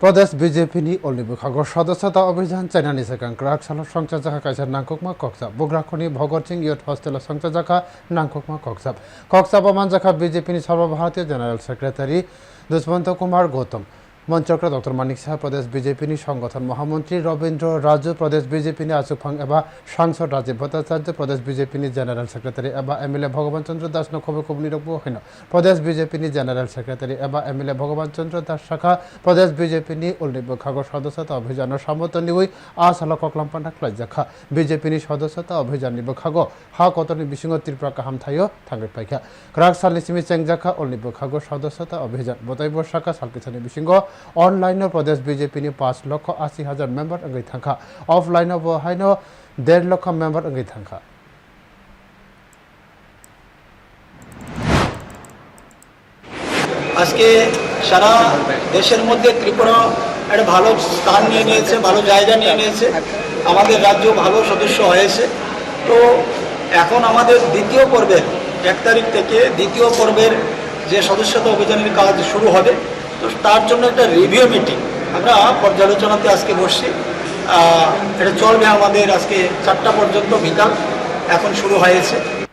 प्रदेश बिजेपीनि अलनिबो खागर सदस्यता अभियान चाइनानि सेकां ग्राहक साल संसाजाखा काइसा नांगकमा कक्साब बोग्राखनि भगत सिंह इयथ हस्टेल संसाजाखा नांगकमा कक्साब कक्साबा मानजाखा बिजेपिनि सर्वभारतीय जेनारेल सेक्रेटारि दुष्मन्त कुमार गौतम মঞ্চক্র ডক্টর মানিক শাহ প্রদেশ বিজেপিনি সংগঠন মহামন্ত্রী, রবীন্দ্র রাজু, প্রদেশ বিজেপিনি আসুফাং এবা সাংসদ রাজীব ভট্টাচার্য, প্রদেশ বিজেপিনি জেনারেল সেক্রেটারি এবা এমএলএ ভগবান চন্দ্র দাস নখবে কুবনি হইন প্রদেশ বিজেপিনি জেনারেল সেক্রেটারি এবা এমএলএ ভগবান চন্দ্র দাস শাখা, প্রদেশ বিজেপিনি উল্লিপ খাগর সদস্যতা অভিযানের সমর্থনী হই আসাল ককলাম্পানা ক্লাইজাখা বিজেপিনি সদস্যতা অভিযাননি খাগ, হা কতনি বিসিং ত্রিপুরা কাহাম থাইও থাঙ্গে পাইখা গ্রাহক সালনি সিমি চেংজাখা উল্লিপ খাগর সদস্যতা অভিযান বতাইব শাখা সালকিছানি অনলাইন প্রদেশ বিজেপিনি পাঁচ লক্ষ আশি হাজার মেম্বার অঙ্গै থাঙ্খা অফলাইন বহাইন দেড় লক্ষ মেম্বার অঙ্গै থাঙ্খা আজকে সারা দেশের মধ্যে ত্রিপুরা একটা ভালো স্থান নিয়ে নিয়েছে, ভালো জায়গা নিয়ে নিয়েছে। আমাদের রাজ্য ভালো সদস্য হয়েছে। তো এখন আমাদের দ্বিতীয় পর্বের এক তারিখ থেকে দ্বিতীয় পর্বের যে সদস্যতা অভিযানের কাজ শুরু হবে তো তার জন্য একটা রিভিউ মিটিং আমরা পর্যালোচনাতে আজকে বসছি। এটা চলবে আমাদের আজকে চারটা পর্যন্ত বিকাল। এখন শুরু হয়েছে।